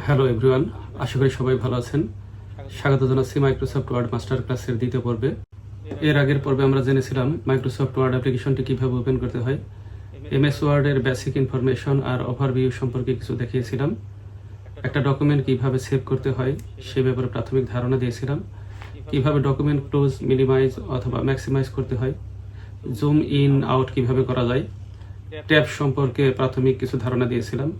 Hello everyone আশা করি সবাই ভালো আছেন। স্বাগত জানাচ্ছি মাইক্রোসফট ওয়ার্ড মাস্টার ক্লাসের দ্বিতীয় পর্বে। এর আগের পর্বে আমরা জেনেছিলাম মাইক্রোসফট ওয়ার্ড অ্যাপ্লিকেশনটি কীভাবে ওপেন করতে হয়। এমএস ওয়ার্ডের বেসিক ইনফরমেশন আর ওভারভিউ সম্পর্কে কিছু দেখিয়েছিলাম। একটা ডকুমেন্ট কীভাবে সেভ করতে হয়, সে ব্যাপারে প্রাথমিক ধারণা দিয়েছিলাম। কীভাবে ডকুমেন্ট ক্লোজ মিনিমাইজ অথবা ম্যাক্সিমাইজ করতে হয় জুম ইন আউট কীভাবে করা যায়, ট্যাব সম্পর্কে প্রাথমিক কিছু ধারণা দিয়েছিলাম।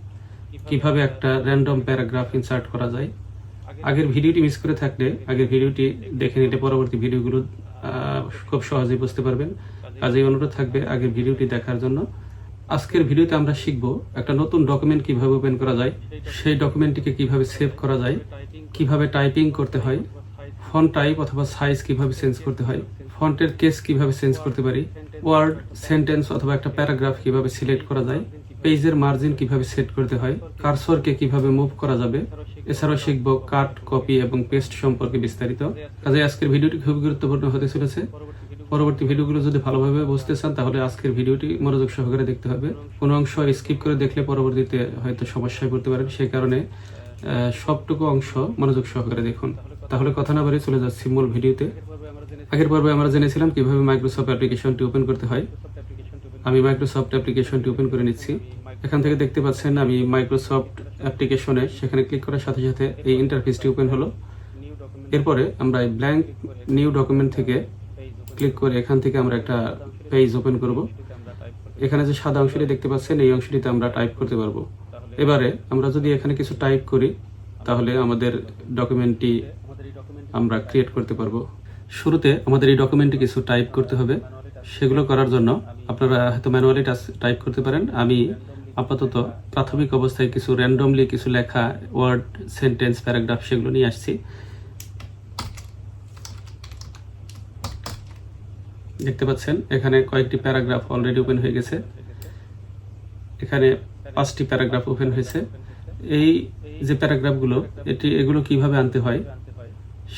কীভাবে একটা র্যান্ডম প্যারাগ্রাফ ইনসার্ট করা যায়। আগের ভিডিওটি মিস করে থাকলে আগের ভিডিওটি দেখে নিলে পরবর্তী ভিডিওগুলো খুব সহজেই বুঝতে পারবেন। কাজেই অনুরোধ থাকবে আগের ভিডিওটি দেখার জন্য। আজকের ভিডিওতে আমরা শিখব একটা নতুন ডকুমেন্ট কীভাবে ওপেন করা যায়, সেই ডকুমেন্টটিকে কীভাবে সেভ করা যায়, কীভাবে টাইপিং করতে হয় ফন্ট টাইপ অথবা সাইজ কীভাবে চেঞ্জ করতে হয় ফন্টের কেস কীভাবে চেঞ্জ করতে পারি ওয়ার্ড সেন্টেন্স অথবা একটা প্যারাগ্রাফ কীভাবে সিলেক্ট করা যায় পেজের মার্জিন কীভাবে সেট করতে হয়, কারসরকে কীভাবে মুভ করা যাবে, এছাড়াও শিখব কাট, কপি এবং পেস্ট সম্পর্কে বিস্তারিত। কাজে আজকের ভিডিওটি খুব গুরুত্বপূর্ণ হতে চলেছে। পরবর্তী ভিডিওগুলো যদি ভালোভাবে বুঝতে চান, তাহলে আজকের ভিডিওটি মনোযোগ সহকারে দেখতে হবে। কোনো অংশ স্কিপ করে দেখলে পরবর্তীতে হয়তো সমস্যায় পড়তে পারেন। সেই কারণে সবটুকু অংশ মনোযোগ সহকারে দেখুন। তাহলে কথা না বাড়িয়ে চলে যাচ্ছি মূল ভিডিওতে। আগের পর্বে আমরা জেনেছিলাম কীভাবে মাইক্রোসফট অ্যাপ্লিকেশনটি ওপেন করতে হয়। আমি মাইক্রোসফট অ্যাপ্লিকেশনটি ওপেন করে নিচ্ছি। এখান থেকে দেখতে পাচ্ছেন আমি মাইক্রোসফট অ্যাপ্লিকেশনে সেখানে ক্লিক করার সাথে সাথে এই ইন্টারফেসটি ওপেন হলো। এরপরে আমরা এই ব্ল্যাঙ্ক নিউ ডকুমেন্ট থেকে ক্লিক করে এখান থেকে আমরা একটা পেজ ওপেন করব। এখানে যে সাদা অংশটি দেখতে পাচ্ছেন, এই অংশটিতে আমরা টাইপ করতে পারব। এবারে আমরা যদি এখানে কিছু টাইপ করি, তাহলে আমাদের ডকুমেন্টটি আমরা ক্রিয়েট করতে পারব। শুরুতে আমাদের এই ডকুমেন্টে কিছু টাইপ করতে হবে। সেগুলো করার জন্য আপনারা হয়তো ম্যানুয়ালি টাইপ করতে পারেন। আমি আপাতত প্রাথমিক অবস্থায় কিছু র্যান্ডমলি কিছু লেখা ওয়ার্ড সেন্টেন্স প্যারাগ্রাফ সেগুলো নিয়ে আসছি। দেখতে পাচ্ছেন, এখানে কয়েকটি প্যারাগ্রাফ অলরেডি ওপেন হয়ে গেছে। এখানে পাঁচটি প্যারাগ্রাফ ওপেন হয়েছে। এই যে প্যারাগ্রাফগুলো এটি, এগুলো কীভাবে আনতে হয়,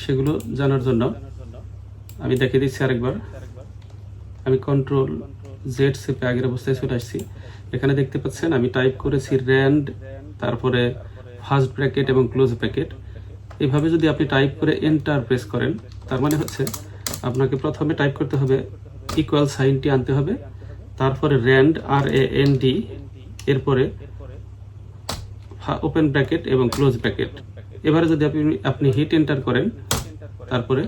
সেগুলো জানার জন্য আমি দেখে দিচ্ছি আরেকবার। আমি কন্ট্রোল জেড সেপে আগের অবস্থায় চলে আসছি। এখানে দেখতে পাচ্ছেন, আমি টাইপ করেছি র্যান্ড তারপরে ফার্স্ট ব্র্যাকেট এবং ক্লোজ ব্র্যাকেট এইভাবে যদি আপনি টাইপ করে এন্টার প্রেস করেন, তার মানে হচ্ছে আপনাকে প্রথমে টাইপ করতে হবে ইকুয়াল সাইনটি আনতে হবে, তারপরে র্যান্ড আর এ এন ডি এরপরে ওপেন ব্র্যাকেট এবং ক্লোজ ব্র্যাকেট এবারে যদি আপনি আপনি হিট এন্টার করেন, তারপরে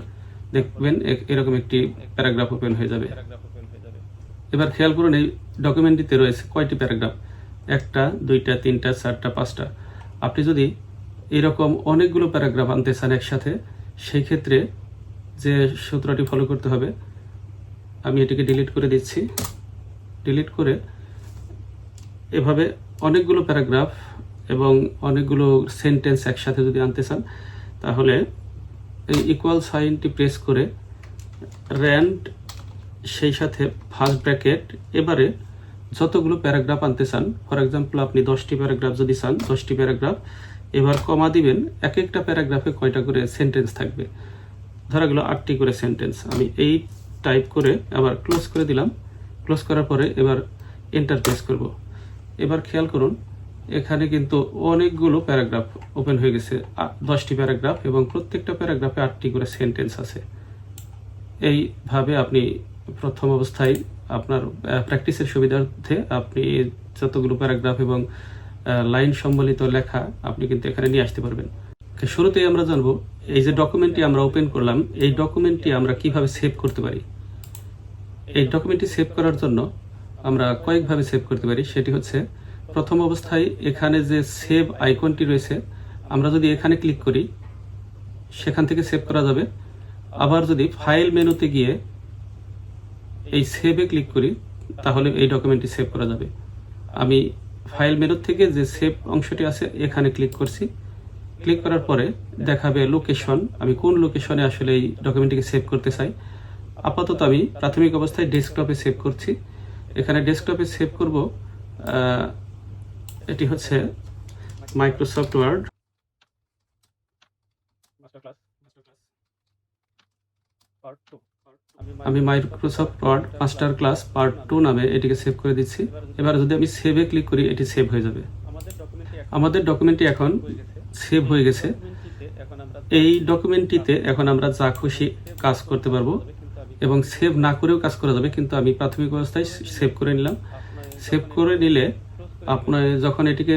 দেখবেন এরকম একটি প্যারাগ্রাফ ওপেন হয়ে যাবে। এবার খেয়াল করুন এই ডকুমেন্টটিতে রয়েছে কয়টি প্যারাগ্রাফ একটা, দুইটা, তিনটা, চারটা, পাঁচটা। আপনি যদি এরকম অনেকগুলো প্যারাগ্রাফ আনতে চান একসাথে, সেই ক্ষেত্রে যে সূত্রটি ফলো করতে হবে, আমি এটিকে ডিলিট করে দিচ্ছি। ডিলিট করে এভাবে অনেকগুলো প্যারাগ্রাফ এবং অনেকগুলো সেন্টেন্স একসাথে যদি আনতে চান, তাহলে এই ইকুয়াল সাইনটি প্রেস করে র্যান্ড সেই সাথে ফার্স্ট ব্র্যাকেট এবারে যতগুলো প্যারাগ্রাফ আনতে চান ফর এক্সাম্পল আপনি দশটি প্যারাগ্রাফ যদি চান, দশটি প্যারাগ্রাফ এবার কমা দিবেন, এক একটা প্যারাগ্রাফে কয়টা করে সেন্টেন্স থাকবে? ধরা গেল আটটি করে সেন্টেন্স আমি এই টাইপ করে আবার ক্লোজ করে দিলাম ক্লোজ করার পরে এবার এন্টার প্রেস করব। এবার খেয়াল করুন, এখানে কিন্তু অনেকগুলো প্যারাগ্রাফ ওপেন হয়ে গেছে দশটি প্যারাগ্রাফ এবং প্রত্যেকটা প্যারাগ্রাফে আটটি করে সেন্টেন্স আছে। এইভাবে আপনি প্রথম অবস্থায় আপনার প্র্যাকটিসের সুবিধার্থে আপনি যতগুলো প্যারাগ্রাফ এবং লাইন সম্বলিত লেখা আপনি কিন্তু এখানে নিয়ে আসতে পারবেন। শুরুতেই আমরা জানব, এই যে ডকুমেন্টটি আমরা ওপেন করলাম, এই ডকুমেন্টটি আমরা কীভাবে সেভ করতে পারি? এই ডকুমেন্টটি সেভ করার জন্য আমরা কয়েকভাবে সেভ করতে পারি। সেটি হচ্ছে, প্রথম অবস্থায় এখানে যে সেভ আইকনটি রয়েছে, আমরা যদি এখানে ক্লিক করি, সেখান থেকে সেভ করা যাবে। আবার যদি ফাইল মেনুতে গিয়ে এই সেভে ক্লিক করি, তাহলে এই ডকুমেন্টটি সেভ করা যাবে। আমি ফাইল মেনু থেকে যে সেভ অংশটি আছে, এখানে ক্লিক করছি। ক্লিক করার পরে দেখাবে লোকেশন আমি কোন লোকেশনে আসলে এই ডকুমেন্টটিকে সেভ করতে চাই। আপাতত আমি প্রাথমিক অবস্থায় ডেস্কটপে সেভ করছি। এখানে ডেস্কটপে সেভ করব এটি হচ্ছে মাইক্রোসফট ওয়ার্ড আমি Microsoft Word master class part two নামে এটিকে সেভ করে দিচ্ছি। এবার যদি আমি সেভে ক্লিক করি, এটি সেভ হয়ে যাবে। আমাদের ডকুমেন্টটি এখন সেভ হয়ে গেছে। এই ডকুমেন্টটিতে এখন আমরা যা খুশি কাজ করতে পারব এবং সেভ না করেও কাজ করা যাবে, কিন্তু আমি প্রাথমিক অবস্থায় সেভ করে নিলাম। সেভ করে নিলে আপনার যখন এটিকে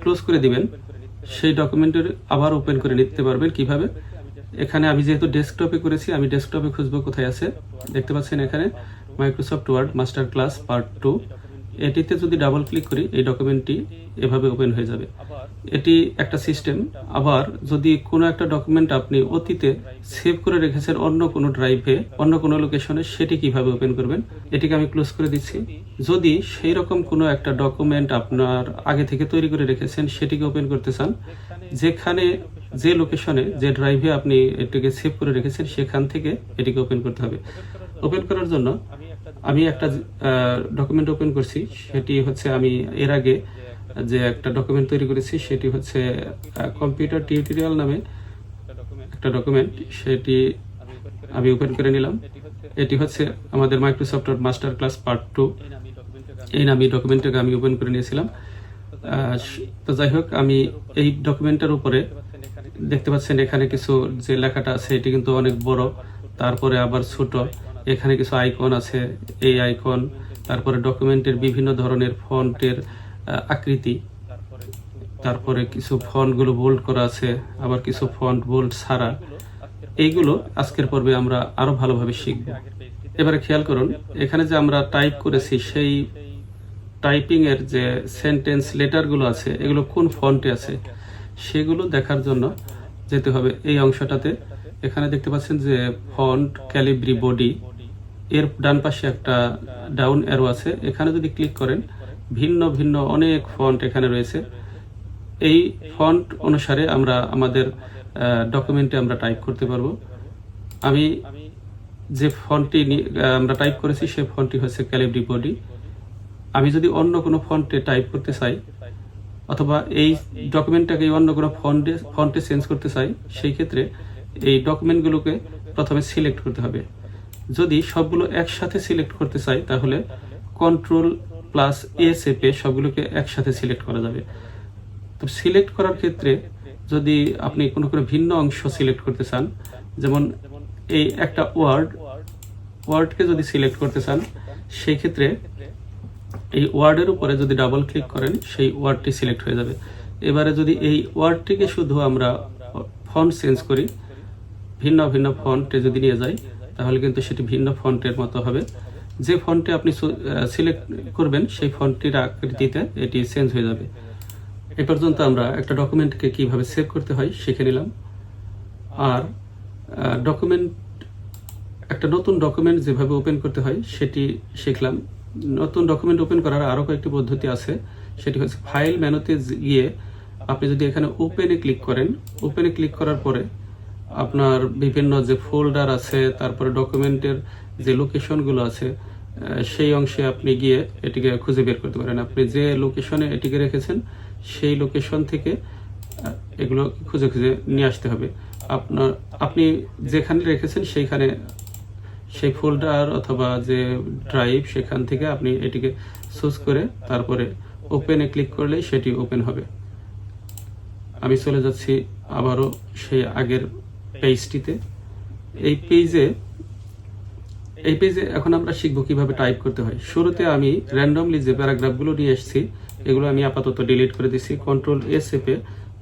ক্লোজ করে দিবেন, সেই ডকুমেন্টের আবার ওপেন করে নিতে পারবেন। কীভাবে? এখানে আমি যেহেতু ডেস্কটপে করেছি, আমি ডেস্কটপে খুঁজবো কোথায় আছে। দেখতে পাচ্ছেন এখানে Microsoft Word master class part two এটিতে যদি ডাবল ক্লিক করি, এই ডকুমেন্টটি এভাবে ওপেন হয়ে যাবে। এটি একটা সিস্টেম আবার যদি কোনো একটা ডকুমেন্ট আপনি অতীতে সেভ করে রেখেছেন অন্য কোনো ড্রাইভে অন্য কোনো লোকেশনে সেটি কীভাবে ওপেন করবেন? এটিকে আমি ক্লোজ করে দিচ্ছি। যদি সেই রকম কোনো একটা ডকুমেন্ট আপনার আগে থেকে তৈরি করে রেখেছেন, সেটিকে ওপেন করতে চান যেখানে যে লোকেশনে যে ড্রাইভে আপনি এটিকে সেভ করে রেখেছেন, সেখান থেকে এটিকে ওপেন করতে হবে। ওপেন করার জন্য আমি একটা ডকুমেন্ট ওপেন করছি। সেটি হচ্ছে আমি এর আগে যে একটা ডকুমেন্ট তৈরি করেছি, সেটি হচ্ছে কম্পিউটার টিউটোরিয়াল নামে একটা ডকুমেন্ট সেটি আমি ওপেন করে নিলাম। এটি হচ্ছে আমাদের Microsoft master class part two এই নামে ডকুমেন্টটাকে আমি ওপেন করে নিয়েছিলাম। যাই হোক, আমি এই ডকুমেন্টের উপরে দেখতে পাচ্ছেন এখানে কিছু যে লেখাটা আছে, এটি কিন্তু অনেক বড়। তারপরে আবার ছোট। এখানে কিছু আইকন আছে, এই আইকন তারপরে ডকুমেন্টের বিভিন্ন ধরনের ফন্টের আকৃতি। তারপরে কিছু ফন্টগুলো বোল্ড করা আছে, আবার কিছু ফন্ট বোল্ড ছাড়া। এইগুলো আজকের পর্বে আমরা আরও ভালোভাবে শিখব। এবারে খেয়াল করুন, এখানে যে আমরা টাইপ করেছি, সেই টাইপিং এর যে সেন্টেন্স লেটারগুলো আছে, এগুলো কোন ফন্টে আছে, সেগুলো দেখার জন্য যেতে হবে এই অংশটাতে। এখানে দেখতে পাচ্ছেন যে ফন্ট ক্যালিব্রি বডি এর ডান পাশে একটা ডাউন অ্যারো আছে। এখানে যদি ক্লিক করেন, ভিন্ন ভিন্ন অনেক ফন্ট এখানে রয়েছে। এই ফন্ট অনুসারে আমরা আমাদের ডকুমেন্টে আমরা টাইপ করতে পারব। আমি যে ফন্টটি আমরা টাইপ করেছি সেই ফন্টটি হচ্ছে ক্যালিব্রি বডি আমি যদি অন্য কোনো ফন্টে টাইপ করতে চাই, অথবা এই ডকুমেন্টটাকে অন্য কোনো ফন্টে ফন্টে চেঞ্জ করতে চাই, সেই ক্ষেত্রে এই ডকুমেন্টগুলোকে প্রথমে সিলেক্ট করতে হবে। যদি সবগুলো একসাথে সিলেক্ট করতে চাই, তাহলে কন্ট্রোল প্লাস এ চেপে সবগুলোকে একসাথে সিলেক্ট করা যাবে। তো সিলেক্ট করার ক্ষেত্রে যদি আপনি কোনো কোনো ভিন্ন অংশ সিলেক্ট করতে চান, যেমন এই একটা ওয়ার্ড ওয়ার্ডকে যদি সিলেক্ট করতে চান, সেই ক্ষেত্রে এই ওয়ার্ডের উপরে যদি ডাবল ক্লিক করেন, সেই ওয়ার্ডটি সিলেক্ট হয়ে যাবে। এবারে যদি এই ওয়ার্ডটিকে শুধু আমরা ফন্ট চেঞ্জ করি, ভিন্ন ভিন্ন ফন্টে যদি নিয়ে যাই, তাহলে কিন্তু সেটি ভিন্ন ফন্টের মতো হবে। যে ফন্টে আপনি সিলেক্ট করবেন, সেই ফন্টটির আকৃতিতে এটি চেঞ্জ হয়ে যাবে। এ পর্যন্ত আমরা একটা ডকুমেন্টকে কীভাবে সেভ করতে হয় শিখে নিলাম। আর ডকুমেন্ট একটা নতুন ডকুমেন্ট যেভাবে ওপেন করতে হয়, সেটি শিখলাম। নতুন ডকুমেন্ট ওপেন করার আরও কয়েকটি পদ্ধতি আছে। সেটি হচ্ছে ফাইল মেনুতে গিয়ে আপনি যদি এখানে ওপেনে ক্লিক করেন ওপেনে ক্লিক করার পরে আপনার বিভিন্ন যে ফোল্ডার আছে, তারপরে ডকুমেন্টের যে লোকেশনগুলো আছে সেই অংশে আপনি গিয়ে এটিকে খুঁজে বের করতে পারেন। আপনি যে লোকেশনে এটিকে রেখেছেন, সেই লোকেশন থেকে এগুলো খুঁজে খুঁজে নিয়ে আসতে হবে। আপনার, আপনি যেখানে রেখেছেন, সেইখানে সেই ফোল্ডার অথবা যে ড্রাইভ সেখান থেকে আপনি এটিকে চুজ করে তারপরে ওপেনে ক্লিক করলেই সেটি ওপেন হবে। আমি চলে যাচ্ছি আবারও সেই আগের পেজটিতে এই পেজে এই পেজে এখন আমরা শিখব কীভাবে টাইপ করতে হয়। শুরুতে আমি র্যান্ডমলি যে প্যারাগ্রাফগুলো নিয়ে এসেছি, এগুলো আমি আপাতত ডিলিট করে দিচ্ছি কন্ট্রোল এস চেপে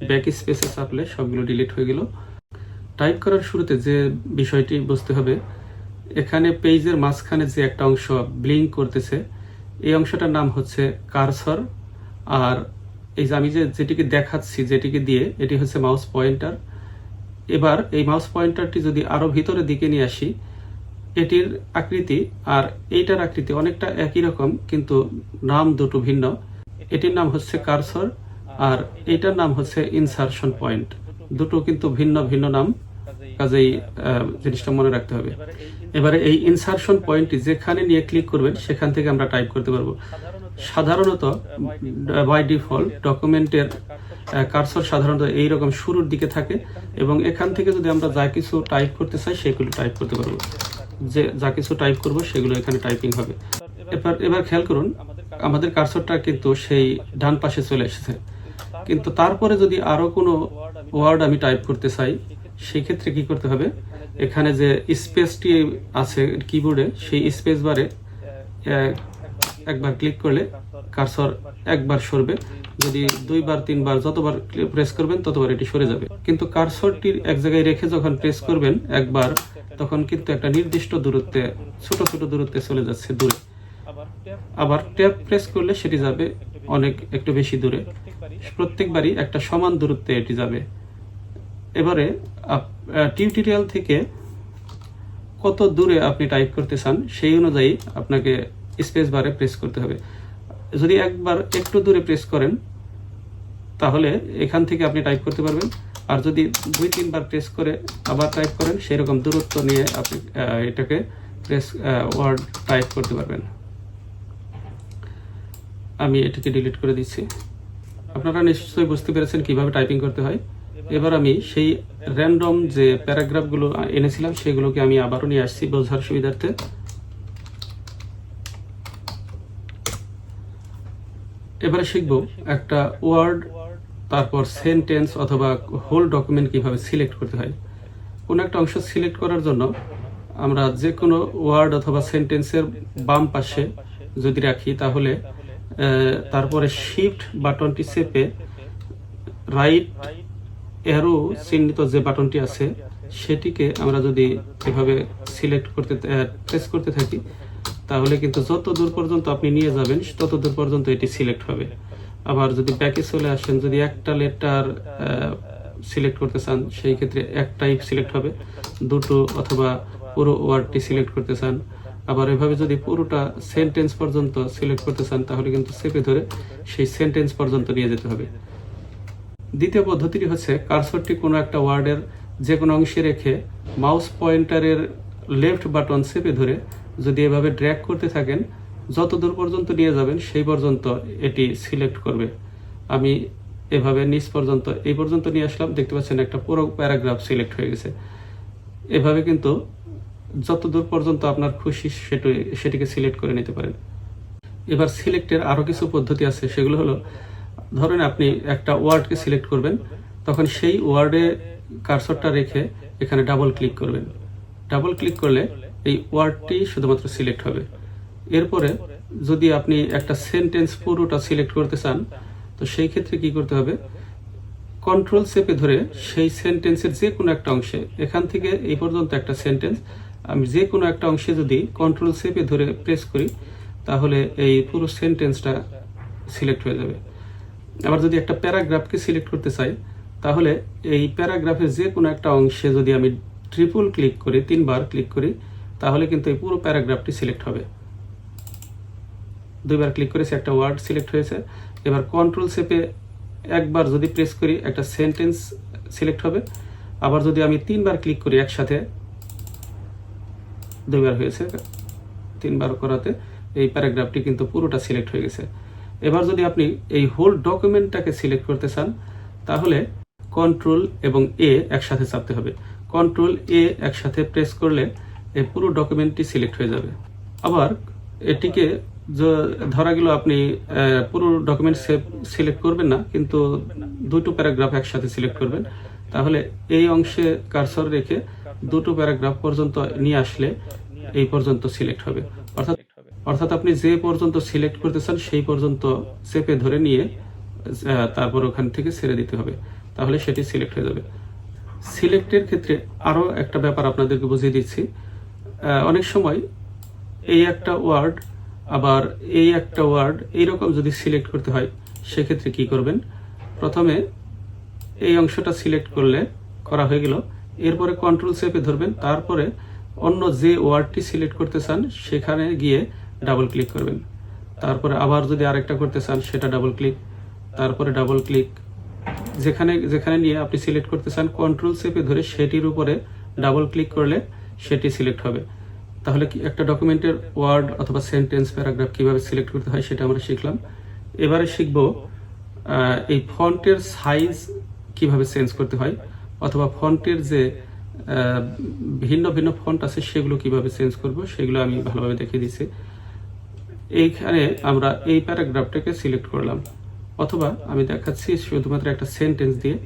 ব্যাক স্পেসে চাপলে সবগুলো ডিলিট হয়ে গেল। টাইপ করার শুরুতে যে বিষয়টি বুঝতে হবে এখানে পেজের মাঝখানে যে একটা অংশ ব্লিঙ্ক করতেছে, এই অংশটার নাম হচ্ছে কারসর। আর এই যে আমি যে যেটিকে দেখাচ্ছি, যেটিকে দিয়ে, এটি হচ্ছে মাউস পয়েন্টার। এবার এই মাউস পয়েন্টারটি যদি আরও ভিতরের দিকে নিয়ে আসি, এটির আকৃতি আর এইটার আকৃতি অনেকটা একই রকম, কিন্তু নাম দুটো ভিন্ন। এটির নাম হচ্ছে কারসর আর এইটার নাম হচ্ছে ইনসারশন পয়েন্ট। দুটো কিন্তু ভিন্ন ভিন্ন নাম। কাজেই জিনিসটা মনে রাখতে হবে। এবারে এই ইনসারশন পয়েন্টটি যেখানে নিয়ে ক্লিক করবেন, সেখান থেকে আমরা টাইপ করতে পারব। সাধারণত বাই ডিফল্ট ডকুমেন্টের কারসর সাধারণত এইরকম শুরুর দিকে থাকে এবং এখান থেকে যদি আমরা যা কিছু টাইপ করতে চাই, সেগুলো টাইপ করতে পারব। যে, যা কিছু টাইপ করব, সেগুলো এখানে টাইপিং হবে। এবার এবার খেয়াল করুন, আমাদের কারসরটা কিন্তু সেই ডান পাশে চলে এসেছে। কিন্তু তারপরে যদি আরও কোনো ওয়ার্ড আমি টাইপ করতে চাই সেই ক্ষেত্রে কি করতে হবে? এখানে যে স্পেসটি আছে কিবোর্ডে সেই স্পেস বারে একবার ক্লিক করলে কারসর একবার সরবে। যদি দুইবার, তিনবার, যতবার প্রেস করবেন, ততবার এটি সরে যাবে। কিন্তু কারসরটির এক জায়গায় রেখে যখন প্রেস করবেন একবার, তখন কিন্তু একটা নির্দিষ্ট দূরত্বে, ছোট ছোট দূরত্বে চলে যাচ্ছে দূরে। আবার ট্যাপ প্রেস করলে সেটি যাবে অনেক, একটু বেশি দূরে। প্রত্যেকবারই একটা সমান দূরত্বে এটি যাবে। এবারে টিউটোরিয়াল থেকে কত দূরে আপনি টাইপ করতে চান, সেই অনুযায়ী আপনাকে স্পেস বারে প্রেস করতে হবে। যদি একবার একটু দূরে প্রেস করেন, তাহলে এখান থেকে আপনি টাইপ করতে পারবেন। আর যদি দুই, তিনবার প্রেস করে আবার টাইপ করেন সেই রকম দূরত্ব নিয়ে আপনি এটাকে প্রেস ওয়ার্ড টাইপ করতে পারবেন। আমি এটাকে ডিলিট করে দিচ্ছি। আপনারা নিশ্চয়ই বুঝতে পেরেছেন কীভাবে টাইপিং করতে হয়। এবার আমি সেই র্যান্ডম যে প্যারাগ্রাফগুলো এনেছিলাম, সেগুলোকে আমি আবারও নিয়ে আসছি বোঝার সুবিধার্থে। এবারে শিখব একটা ওয়ার্ড তারপর সেন্টেন্স অথবা হোল ডকুমেন্ট কীভাবে সিলেক্ট করতে হয়। কোনো একটা অংশ সিলেক্ট করার জন্য আমরা যে কোনো ওয়ার্ড অথবা সেন্টেন্সের বাম পাশে যদি রাখি, তাহলে তারপরে শিফট বাটনটি চেপে রাইট অ্যারো চিহ্নিত যে বাটনটি আছে, সেটিকে আমরা যদি এভাবে সিলেক্ট করতে প্রেস করতে থাকি, তাহলে কিন্তু যত দূর পর্যন্ত আপনি নিয়ে যাবেন, তত দূর পর্যন্ত এটি সিলেক্ট হবে। আবার যদি ব্যাকে চলে আসেন, যদি একটা লেটার সিলেক্ট করতে চান, সেই ক্ষেত্রে একটাই সিলেক্ট হবে। দুটো অথবা পুরো ওয়ার্ডটি সিলেক্ট করতে চান। আবার এভাবে যদি পুরোটা সেন্টেন্স পর্যন্ত সিলেক্ট করতে চান, তাহলে কিন্তু চেপে ধরে সেই সেন্টেন্স পর্যন্ত নিয়ে যেতে হবে। দ্বিতীয় পদ্ধতিটি হচ্ছে কার্সরটি কোনো একটা ওয়ার্ডের যে কোনো অংশে রেখে মাউস পয়েন্টারের লেফট বাটন চেপে ধরে যদি এভাবে ড্র্যাগ করতে থাকেন, যত দূর পর্যন্ত নিয়ে যাবেন সেই পর্যন্ত এটি সিলেক্ট করবে। আমি এভাবে নিচ পর্যন্ত, এই পর্যন্ত নিয়ে আসলাম, দেখতে পাচ্ছেন একটা পুরো প্যারাগ্রাফ সিলেক্ট হয়ে গেছে। এভাবে কিন্তু যত দূর পর্যন্ত আপনার খুশি সেটি সেটিকে সিলেক্ট করে নিতে পারেন। এবার সিলেক্টের আরও কিছু পদ্ধতি আছে, সেগুলো হলো ধরেন আপনি একটা ওয়ার্ডকে সিলেক্ট করবেন, তখন সেই ওয়ার্ডে কারসরটা রেখে এখানে ডাবল ক্লিক করবেন। ডাবল ক্লিক করলে এই ওয়ার্ডটি শুধুমাত্র সিলেক্ট হবে। এরপরে যদি আপনি একটা সেন্টেন্স পুরোটা সিলেক্ট করতে চান, তো সেই ক্ষেত্রে কি করতে হবে? কন্ট্রোল চেপে ধরে সেই সেন্টেন্সের যে কোনো একটা অংশে, এখান থেকে এই পর্যন্ত একটা সেন্টেন্স আমি যে কোনো একটা অংশে যদি কন্ট্রোল চেপে ধরে প্রেস করি, তাহলে এই পুরো সেন্টেন্সটা সিলেক্ট হয়ে যাবে। আবার যদি একটা প্যারাগ্রাফকে সিলেক্ট করতে চাই, তাহলে এই প্যারাগ্রাফের যে কোনো একটা অংশে যদি আমি ট্রিপল ক্লিক করি, তিনবার ক্লিক করি, তাহলে কিন্তু এই পুরো প্যারাগ্রাফটি সিলেক্ট হবে। দুইবার ক্লিক করেছি, একটা ওয়ার্ড সিলেক্ট হয়েছে। এবার কন্ট্রোল সেপে একবার যদি প্রেস করি, একটা সেন্টেন্স সিলেক্ট হবে। আবার যদি আমি তিনবার ক্লিক করি একসাথে, দুইবার হয়েছে, তিনবার করাতে এই প্যারাগ্রাফটি কিন্তু পুরোটা সিলেক্ট হয়ে গেছে। এবার যদি আপনি এই হোল ডকুমেন্টটাকে সিলেক্ট করতে চান, তাহলে কন্ট্রোল এবং এ একসাথে চাপতে হবে। কন্ট্রোল এ একসাথে প্রেস করলে এই পুরো ডকুমেন্টটি সিলেক্ট হয়ে যাবে। আবার এটিকে ধরা গেল আপনি পুরো ডকুমেন্ট সিলেক্ট করবেন না, কিন্তু দুটো প্যারাগ্রাফ একসাথে সিলেক্ট করবেন। তাহলে এই অংশে কারসর রেখে দুটো প্যারাগ্রাফ পর্যন্ত নিয়ে আসলে এই পর্যন্ত সিলেক্ট হবে। অর্থাৎ অর্থাৎ আপনি যে পর্যন্ত সিলেক্ট করতে চান সেই পর্যন্ত চেপে ধরে নিয়ে তারপর ওখান থেকে ছেড়ে দিতে হবে। তাহলে সেটি সিলেক্ট হয়ে যাবে। সিলেক্টের ক্ষেত্রে আরও একটা ব্যাপার আপনাদেরকে বুঝিয়ে দিচ্ছি। অনেক সময় এই একটা ওয়ার্ড আবার এই একটা ওয়ার্ড এইরকম যদি সিলেক্ট করতে হয়, সেক্ষেত্রে কি করবেন? প্রথমে এই অংশটা সিলেক্ট করলে করা হয়ে গেল। এরপরে কন্ট্রোল চেপে ধরবেন। তারপরে অন্য যে ওয়ার্ডটি সিলেক্ট করতে চান, সেখানে গিয়ে ডাবল ক্লিক করবেন। তারপরে আবার যদি আরেকটা করতে চান, সেটা ডাবল ক্লিক তারপরে ডাবল ক্লিক যেখানে যেখানে নিয়ে আপনি সিলেক্ট করতে চান কন্ট্রোল চেপে ধরে সেটির উপরে ডাবল ক্লিক করলে সেটি সিলেক্ট হবে। তাহলে কি একটা ডকুমেন্টের ওয়ার্ড অথবা সেন্টেন্স প্যারাগ্রাফ কীভাবে সিলেক্ট করতে হয় সেটা আমরা শিখলাম। এবারে শিখব এই ফন্টের সাইজ কীভাবে চেঞ্জ করতে হয় অথবা ফন্টের যে ভিন্ন ভিন্ন ফন্ট আছে সেগুলো কীভাবে চেঞ্জ করব, সেগুলো আমি ভালোভাবে দেখিয়ে দিচ্ছি এইখানে আমরা এই প্যারাগ্রাফটাকে সিলেক্ট করলাম। অথবা আমি দেখাচ্ছি শুধুমাত্র একটা সেন্টেন্স দিয়ে।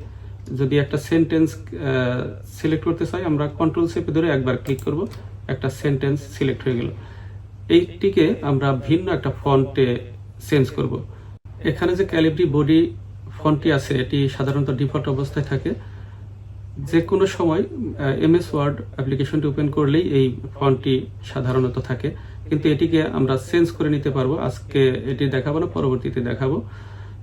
যদি একটা সেন্টেন্স সিলেক্ট করতে চাই, আমরা কন্ট্রোল সেপে ধরে একবার ক্লিক করব। একটা সেন্টেন্স সিলেক্ট হয়ে গেল। এইটিকে আমরা ভিন্ন একটা ফন্টে চেঞ্জ করব। এখানে যে ক্যালিব্রি বডি ফন্টটি আছে, এটি সাধারণত ডিফল্ট অবস্থায় থাকে। যে কোনো সময় এমএস ওয়ার্ড অ্যাপ্লিকেশনটি ওপেন করলেই এই ফন্টটি সাধারণত থাকে। কিন্তু এটিকে আমরা চেঞ্জ করে নিতে পারব। আজকে এটি দেখাবো না, পরবর্তীতে দেখাবো।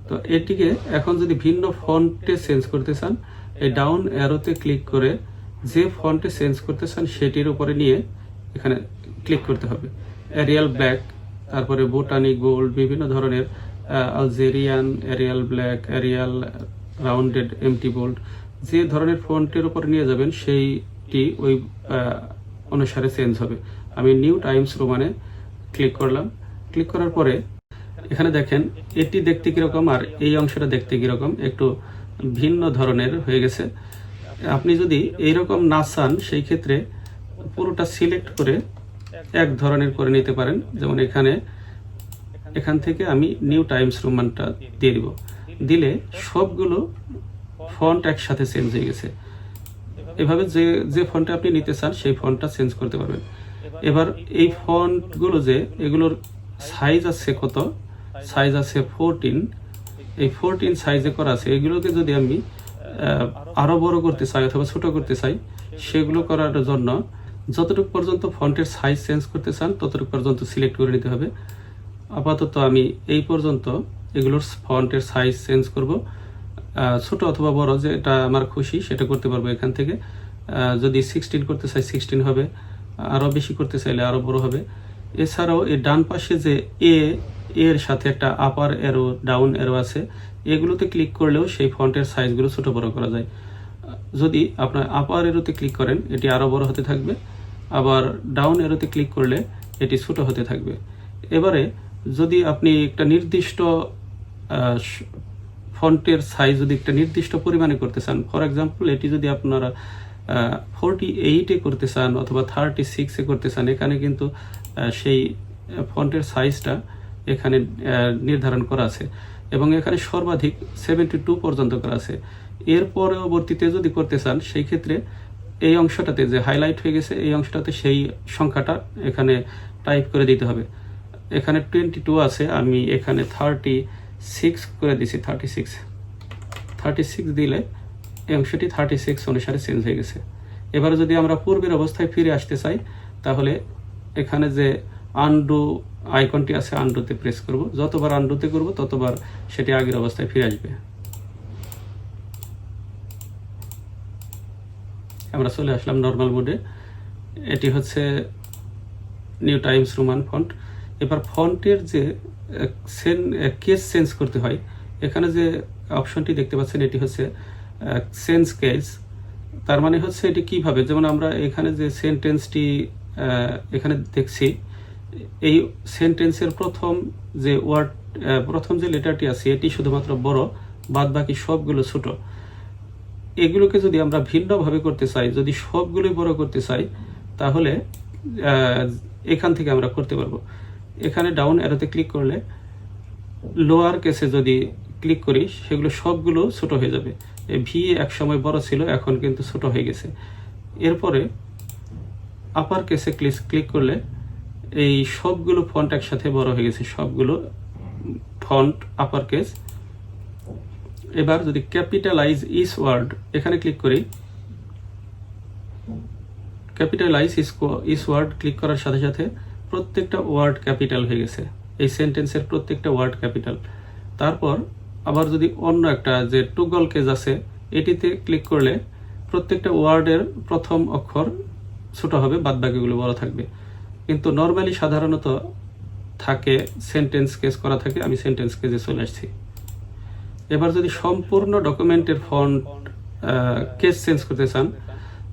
তো এটিকে এখন যদি ভিন্ন ফন্টে চেঞ্জ করতে চান, এই ডাউন অ্যারোতে ক্লিক করে যে ফন্টে চেঞ্জ করতে চান, সেটির উপরে নিয়ে এখানে ক্লিক করতে হবে। এরিয়াল ব্ল্যাক, তারপরে বোটানিক গোল্ড, বিভিন্ন ধরনের Algerian Arial Black Arial Rounded, MT Bold যে ধরনের ফন্টের উপর নিয়ে যাবেন, সেইটি ওই অনুসারে চেঞ্জ হবে। আমি নিউ টাইমস রোমানে ক্লিক করলাম। ক্লিক করার পরে এখানে দেখেন, এটি দেখতে কীরকম আর এই অংশটা দেখতে কীরকম, একটু ভিন্ন ধরনের হয়ে গেছে। আপনি যদি এইরকম না চান, সেই ক্ষেত্রে পুরোটা সিলেক্ট করে এক ধরনের করে নিতে পারেন। যেমন এখানে, এখান থেকে আমি নিউ টাইমস রোমানটা দিয়ে দিব। দিলে সবগুলো ফন্ট একসাথে চেঞ্জ হয়ে গেছে। এভাবে যে যে ফন্টটা আপনি নিতে চান, সেই ফন্টটা চেঞ্জ করতে পারবেন। এবার এই ফন্টগুলো যে, এগুলোর সাইজ আছে কত? সাইজ আছে ফোরটিন এই ফোরটিন সাইজে করা আছে। এগুলোকে যদি আমি আরও বড় করতে চাই অথবা ছোট করতে চাই, সেগুলো করার জন্য যতটুকু পর্যন্ত ফন্টের সাইজ চেঞ্জ করতে চান, ততটুকু পর্যন্ত সিলেক্ট করে নিতে হবে। আপাতত আমি এই পর্যন্ত এগুলোর ফন্টের সাইজ চেঞ্জ করব। ছোট অথবা বড় যেটা আমার খুশি, সেটা করতে পারব এখান থেকে। যদি সিক্সটিন করতে চাই সিক্সটিন হবে। আরও বেশি করতে চাইলে আরও বড় হবে। এছাড়াও এই ডান পাশে যে এ এর সাথে একটা আপার এরো ডাউন এরো আছে, এগুলোতে ক্লিক করলেও সেই ফন্টের সাইজগুলো ছোট বড় করা যায়। যদি আপনার আপার এরোতে ক্লিক করেন, এটি আরও বড় হতে থাকবে। আবার ডাউন এরোতে ক্লিক করলে এটি ছোট হতে থাকবে। এবারে যদি আপনি একটা নির্দিষ্ট ফন্টের সাইজ যদি একটা নির্দিষ্ট পরিমাণে করতে চান ফর এক্সাম্পল এটি যদি আপনারা ফোরটি এইটে করতে চান অথবা থার্টি সিক্সে করতে চান, এখানে কিন্তু সেই ফন্টের সাইজটা এখানে নির্ধারণ করা আছে। এবং এখানে সর্বাধিক সেভেন্টি টু পর্যন্ত করা আছে। এর পরবর্তীতে যদি করতে চান, সেই ক্ষেত্রে এই অংশটাতে যে হাইলাইট হয়ে গেছে, এই অংশটাতে সেই সংখ্যাটা এখানে টাইপ করে দিতে হবে। এখানে টোয়েন্টি টু আছে, আমি এখানে থার্টি সিক্স করে দিছি থার্টি সিক্স থার্টি সিক্স দিলে এই অংশটি থার্টি সিক্স অনুসারে চেঞ্জ হয়ে গেছে। এবার যদি আমরা পূর্বের অবস্থায় ফিরে আসতে চাই, তাহলে এখানে যে আন্ডু আইকনটি আছে আন্ডুতে প্রেস করব। যতবার আন্ডুতে করব, ততবার সেটি আগের অবস্থায় ফিরে আসবে। আমরা চলে আসলাম নর্মাল মোডে এটি হচ্ছে নিউ টাইমস রোমান ফন্ট এবার ফন্টের যে সেন কেস চেঞ্জ করতে হয়, এখানে যে অপশনটি দেখতে পাচ্ছেন, এটি হচ্ছে সেন্স কেস। তার মানে হচ্ছে এটি কীভাবে? যেমন আমরা এখানে যে সেন্টেন্সটি এখানে দেখছি, এই সেন্টেন্সের প্রথম যে ওয়ার্ড প্রথম যে লেটারটি আছে, এটি শুধুমাত্র বড় বাদ বাকি সবগুলো ছোট। এগুলোকে যদি আমরা ভিন্নভাবে করতে চাই, যদি সবগুলোই বড় করতে চাই, তাহলে এখান থেকে আমরা করতে পারব। এখানে ডাউন অ্যারোতে ক্লিক করলে লোয়ার কেসে যদি ক্লিক করি, সেগুলো সবগুলো ছোট হয়ে যাবে। ভি এক সময় বড় ছিল, এখন কিন্তু ছোট হয়ে গেছে। এরপরে আপার কেসে ক্লিক ক্লিক করলে এই সবগুলো ফন্ট একসাথে বড় হয়ে গেছে, সবগুলো ফন্ট আপার কেস এবার যদি ক্যাপিটালাইজ ইস ওয়ার্ড এখানে ক্লিক করি। Capitalise each each word click করার সাথে সাথে প্রত্যেকটা ওয়ার্ড ক্যাপিটাল হয়ে গেছে। এই সেন্টেন্সের প্রত্যেকটা ওয়ার্ড ক্যাপিটাল। তারপর আবার যদি অন্য একটা যে টুগল কেজ আছে, এটিতে ক্লিক করলে প্রত্যেকটা ওয়ার্ডের প্রথম অক্ষর ছোট হবে বাদ বাকিগুলো বড় থাকবে। কিন্তু নর্মালি সাধারণত থাকে সেন্টেন্স কেস করা থাকে, আমি সেন্টেন্স কেজে চলে আসছি। এবার যদি সম্পূর্ণ ডকুমেন্টের ফন্ট কেস চেঞ্জ করতে চান,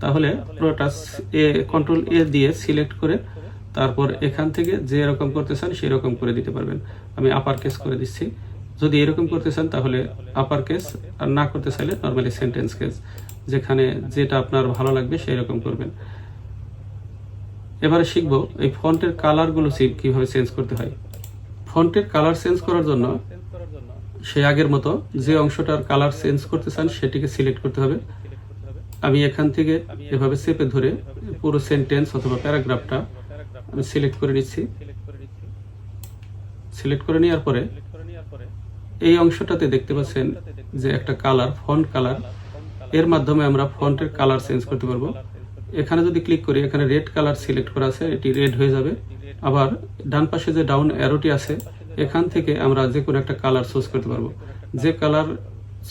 তাহলে পুরোটা এ কন্ট্রোল এ দিয়ে সিলেক্ট করে তারপর এখান থেকে যে এরকম করতে চান, সেই রকম করে দিতে পারবেন। আমি আপার কেস করে দিচ্ছি। যদি এরকম করতে চান, তাহলে আপার কেস আর না করতে চাইলে নর্মালি সেন্টেন্স কেস যেখানে যেটা আপনার ভালো লাগবে, সেই রকম করবেন। এবারে শিখব এই ফন্টের কালারগুলো কীভাবে চেঞ্জ করতে হয়। ফন্টের কালার চেঞ্জ করার জন্য সেই আগের মতো যে অংশটার কালার চেঞ্জ করতে চান, সেটিকে সিলেক্ট করতে হবে। আমি এখান থেকে এভাবে চেপে ধরে পুরো সেন্টেন্স অথবা প্যারাগ্রাফটা আমি সিলেক্ট করে নিচ্ছি। সিলেক্ট করে নেওয়ার পরে এই অংশটাতে দেখতে পাচ্ছেন যে একটা কালার ফন্ট কালারের মাধ্যমে আমরা ফন্টের কালার চেঞ্জ করতে পারব। এখানে যদি ক্লিক করি, এখানে রেড কালার সিলেক্ট করা আছে, এটি রেড হয়ে যাবে। আবার ডান পাশে যে ডাউন অ্যারোটি আছে, এখান থেকে আমরা যে কোনো একটা কালার চুজ করতে পারব। যে কালার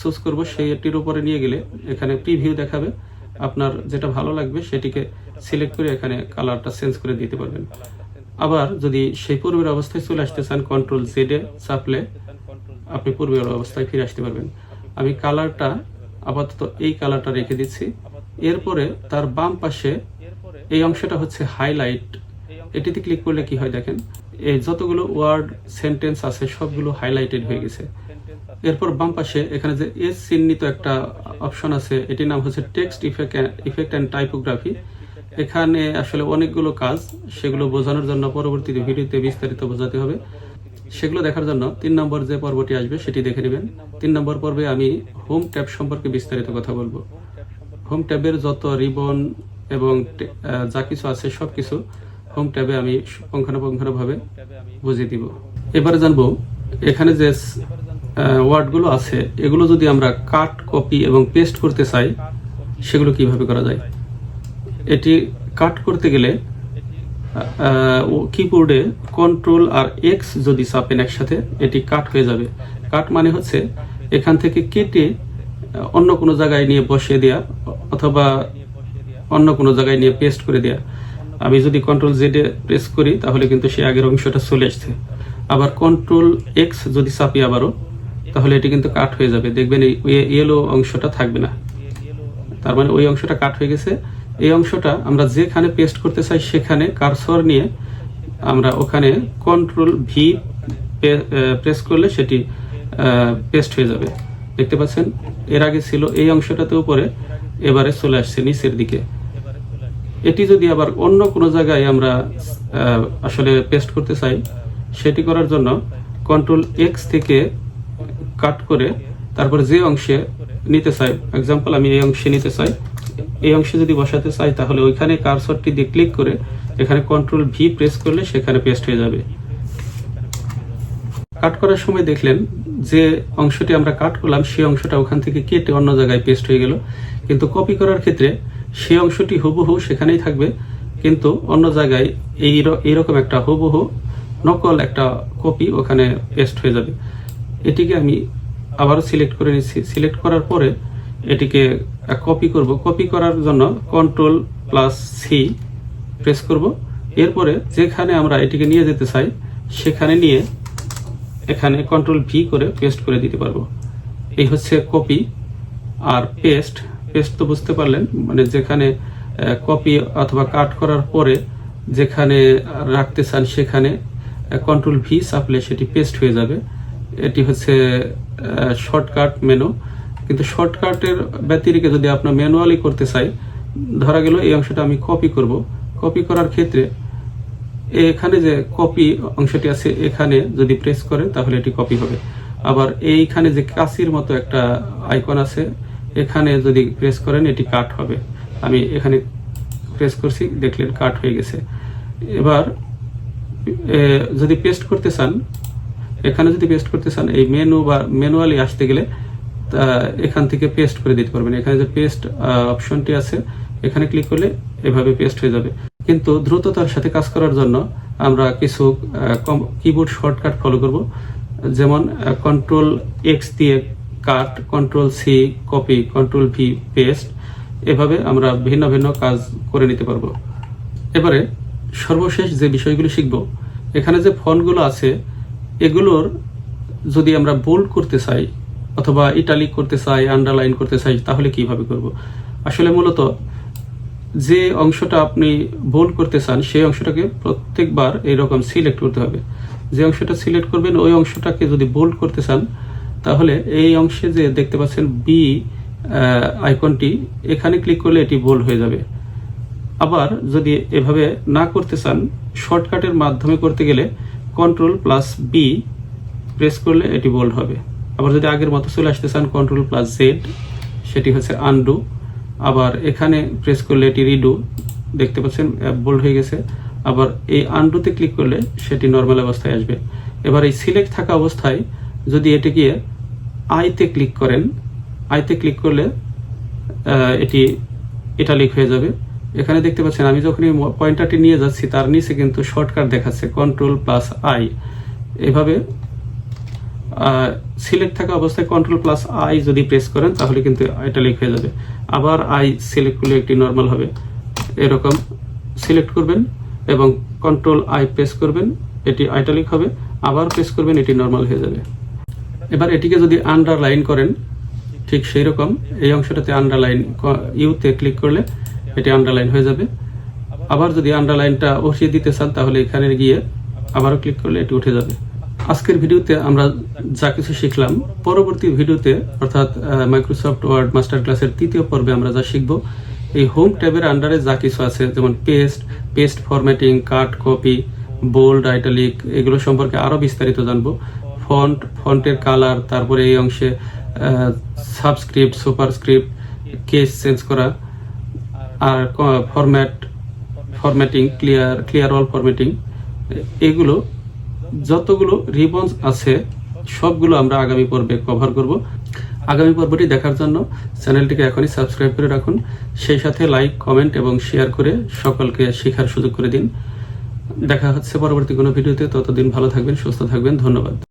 চুজ করব, সেইটির উপরে নিয়ে গেলে এখানে প্রিভিউ দেখাবে। আপনার যেটা ভালো লাগবে, সেটিকে সিলেক্ট করে এখানে কালারটা চেঞ্জ করে দিতে পারবেন। আবার যদি সেই পূর্বের অবস্থায় চলে আসতে চান কন্ট্রোল জেডে চাপলে আপনি পূর্বের অবস্থায় ফিরে আসতে পারবেন। আমি কালারটা আপাতত এই কালারটা রেখে দিচ্ছি। এরপরে তার বাম পাশে এই অংশটা হচ্ছে হাইলাইট এটিতে ক্লিক করলে কি হয় দেখেন, এই যতগুলো ওয়ার্ড সেন্টেন্স আছে সবগুলো হাইলাইটেড হয়ে গেছে। এরপর বাম পাশে এখানে যে এস চিহ্নিত একটা অপশন আছে, এটির নাম হচ্ছে text effect effect and typography এখানে আসলে অনেকগুলো কাজ, সেগুলো বোঝানোর জন্য পরবর্তী ভিডিওতে বিস্তারিত বোঝাতে হবে। সেগুলো দেখার জন্য তিন নম্বর যে পর্বটি আসবে সেটি দেখে নেবেন। তিন নম্বর পর্বে আমি হোম ট্যাব সম্পর্কে বিস্তারিত কথা বলব। হোম ট্যাবের যত রিবন এবং যা কিছু আছে সব কিছু হোম ট্যাবে আমি পুঙ্খানুপুঙ্খানুভাবে বুঝিয়ে দিব। এবারে জানব, এখানে যে ওয়ার্ডগুলো আছে, এগুলো যদি আমরা কাট, কপি এবং পেস্ট করতে চাই, সেগুলো কীভাবে করা যায়? এটি কাট করতে গেলে কিবোর্ডে কন্ট্রোল আর এক্স যদি চাপেন একসাথে, এটি কাট হয়ে যাবে। কাট মানে হচ্ছে এখান থেকে কেটে অন্য কোনো জায়গায় নিয়ে বসিয়ে দেওয়া অথবা অন্য কোনো জায়গায় নিয়ে পেস্ট করে দেওয়া আমি যদি কন্ট্রোল জেডে প্রেস করি, তাহলে কিন্তু সে আগের অংশটা চলে আসছে। আবার কন্ট্রোল এক্স যদি চাপি আবারও, তাহলে এটি কিন্তু কাট হয়ে যাবে। দেখবেন এই ইয়েলো অংশটা থাকবে না। তার মানে ওই অংশটা কাট হয়ে গেছে। এই অংশটা আমরা যেখানে পেস্ট করতে চাই সেখানে কারসর নিয়ে আমরা ওখানে কন্ট্রোল ভি প্রেস করলে সেটি পেস্ট হয়ে যাবে। দেখতে পাচ্ছেন? এর আগে ছিল এই অংশটাতে উপরে, এবারে চলে আসছে নিচের দিকে। এটি যদি আবার অন্য কোনো জায়গায় আমরা আসলে পেস্ট করতে চাই, সেটি করার জন্য কন্ট্রোল এক্স থেকে কাট করে তারপরে যে অংশে নিতে চাই এক্সাম্পল আমি এই অংশে নিতে চাই এই অংশে যদি বসাতে চাই, তাহলে ওইখানে কারসরটি দিয়ে ক্লিক করে এখানে কন্ট্রোল ভি প্রেস করলে সেখানে পেস্ট হয়ে যাবে। কাট করার সময় দেখলেন যে অংশটি আমরা কাট করলাম, সেই অংশটা ওখান থেকে কেটে অন্য জায়গায় পেস্ট হয়ে গেল। কিন্তু কপি করার ক্ষেত্রে সেই অংশটি হুবহু সেখানেই থাকবে, কিন্তু অন্য জায়গায় এই এইরকম একটা হুবহু, নকল একটা কপি ওখানে পেস্ট হয়ে যাবে। এটিকে আমি আবারও সিলেক্ট করে নিচ্ছি। সিলেক্ট করার পরে এটিকে কপি করব। কপি করার জন্য কন্ট্রোল প্লাস সি প্রেস করব। এরপরে যেখানে আমরা এটিকে নিয়ে যেতে চাই, সেখানে নিয়ে এখানে কন্ট্রোল ভি করে পেস্ট করে দিতে পারব। এই হচ্ছে কপি আর পেস্ট পেস্ট তো বুঝতে পারলেন মানে যেখানে কপি অথবা কাট করার পরে যেখানে রাখতে চান সেখানে কন্ট্রোল ভি চাপলে সেটি পেস্ট হয়ে যাবে। এটি হচ্ছে শর্টকাট মেনু কিন্তু শর্টকাটের ব্যতিরিকে যদি আপনার ম্যানুয়ালি করতে চাই, ধরা গেল এই অংশটা আমি কপি করব। কপি করার ক্ষেত্রে এখানে যে কপি অংশটি আছে, এখানে যদি প্রেস করেন তাহলে এটি কপি হবে। আবার এইখানে যে কাশির মতো একটা আইকন আছে, এখানে যদি প্রেস করেন, এটি কাট হবে। আমি এখানে প্রেস করছি, দেখলেন কাট হয়ে গেছে। এবার যদি পেস্ট করতে চান, এখানে যদি পেস্ট করতে চান, এই মেনু বা ম্যানুয়ালি আসতে গেলে এখান থেকে পেস্ট করে দিতে পারবেন। এখানে যে পেস্ট অপশনটি আছে, এখানে ক্লিক করলে এভাবে পেস্ট হয়ে যাবে। কিন্তু দ্রুততার সাথে কাজ করার জন্য আমরা কিছু কিবোর্ড শর্টকাট ফলো করব। যেমন কন্ট্রোল এক্স দিয়ে cut control C copy control V paste এভাবে আমরা ভিন্ন ভিন্ন কাজ করে নিতে পারব। এবারে সর্বশেষ যে বিষয়গুলো শিখব, এখানে যে ফন্টগুলো আছে, এগুলোর যদি আমরা বোল্ড করতে চাই অথবা ইটালিক করতে চাই আন্ডারলাইন করতে চাই, তাহলে কীভাবে করব? আসলে মূলত যে অংশটা আপনি বোল্ড করতে চান, সেই অংশটাকে প্রত্যেকবার এইরকম সিলেক্ট করতে হবে। যে অংশটা সিলেক্ট করবেন, ওই অংশটাকে যদি বোল্ড করতে চান, তাহলে এই অংশে যে দেখতে পাচ্ছেন বি আইকনটি এখানে ক্লিক করলে এটি বোল্ড হয়ে যাবে। আবার যদি এভাবে না করতে চান শর্টকাটের মাধ্যমে করতে গেলে কন্ট্রোল প্লাস বি প্রেস করলে এটি বোল্ড হবে। আবার যদি আগের মতো চলে আসতে চান কন্ট্রোল প্লাস জেড সেটি হচ্ছে আনডু আবার এখানে প্রেস করলে এটি রিডু দেখতে পাচ্ছেন অ্যাপ বোল্ড হয়ে গেছে। আবার এই আনডুতে ক্লিক করলে সেটি নর্মাল অবস্থায় আসবে। এবার এই সিলেক্ট থাকা অবস্থায় যদি এটি গিয়ে আইতে ক্লিক করেন আইতে ক্লিক করলে এটি এটা লিক হয়ে যাবে। এখানে দেখতে পাচ্ছেন, আমি যখন এই পয়েন্টারটি নিয়ে যাচ্ছি, তার নিচে কিন্তু শর্টকাট দেখাচ্ছে কন্ট্রোল প্লাস আই এভাবে সিলেক্ট থাকা অবস্থায় কন্ট্রোল প্লাস আই যদি প্রেস করেন, তাহলে কিন্তু আইটালিক হয়ে যাবে। আবার আই সিলেক্ট করলে একটি নর্মাল হবে। এরকম সিলেক্ট করবেন এবং কন্ট্রোল আই প্রেস করবেন, এটি আইটালিক হবে। আবার প্রেস করবেন, এটি নর্মাল হয়ে যাবে। এবার এটিকে যদি আন্ডারলাইন করেন, ঠিক সেই রকম এই অংশটাতে আন্ডারলাইন ইউতে ক্লিক করলে এটি আন্ডারলাইন হয়ে যাবে। আবার যদি আন্ডারলাইনটা বসিয়ে দিতে চান, তাহলে এখানে গিয়ে আবারও ক্লিক করলে এটি উঠে যাবে। আজকের ভিডিওতে আমরা যা কিছু শিখলাম, পরবর্তী ভিডিওতে, অর্থাৎ মাইক্রোসফট ওয়ার্ড মাস্টার ক্লাসের তৃতীয় পর্বে আমরা যা শিখব, এই হোম ট্যাবের আন্ডারে যা কিছু আছে, যেমন paste paste formatting cut copy bold italic এগুলো সম্পর্কে আরও বিস্তারিত জানব। ফন্ট ফন্টের কালার তারপরে এই অংশে সাবস্ক্রিপ্ট সুপারস্ক্রিপ্ট কেস চেঞ্জ করা, আর format formatting clear clear all formatting এগুলো যতগুলো রিবনস আছে, সবগুলো আমরা আগামী পর্বে কভার করব। আগামী পর্বটি দেখার জন্য চ্যানেলটিকে এখনই সাবস্ক্রাইব করে রাখুন। সেই সাথে লাইক কমেন্ট এবং শেয়ার করে সকলকে শেখার সুযোগ করে দিন। দেখা হচ্ছে পরবর্তী কোনো ভিডিওতে। ততদিন ভালো থাকবেন, সুস্থ থাকবেন। ধন্যবাদ।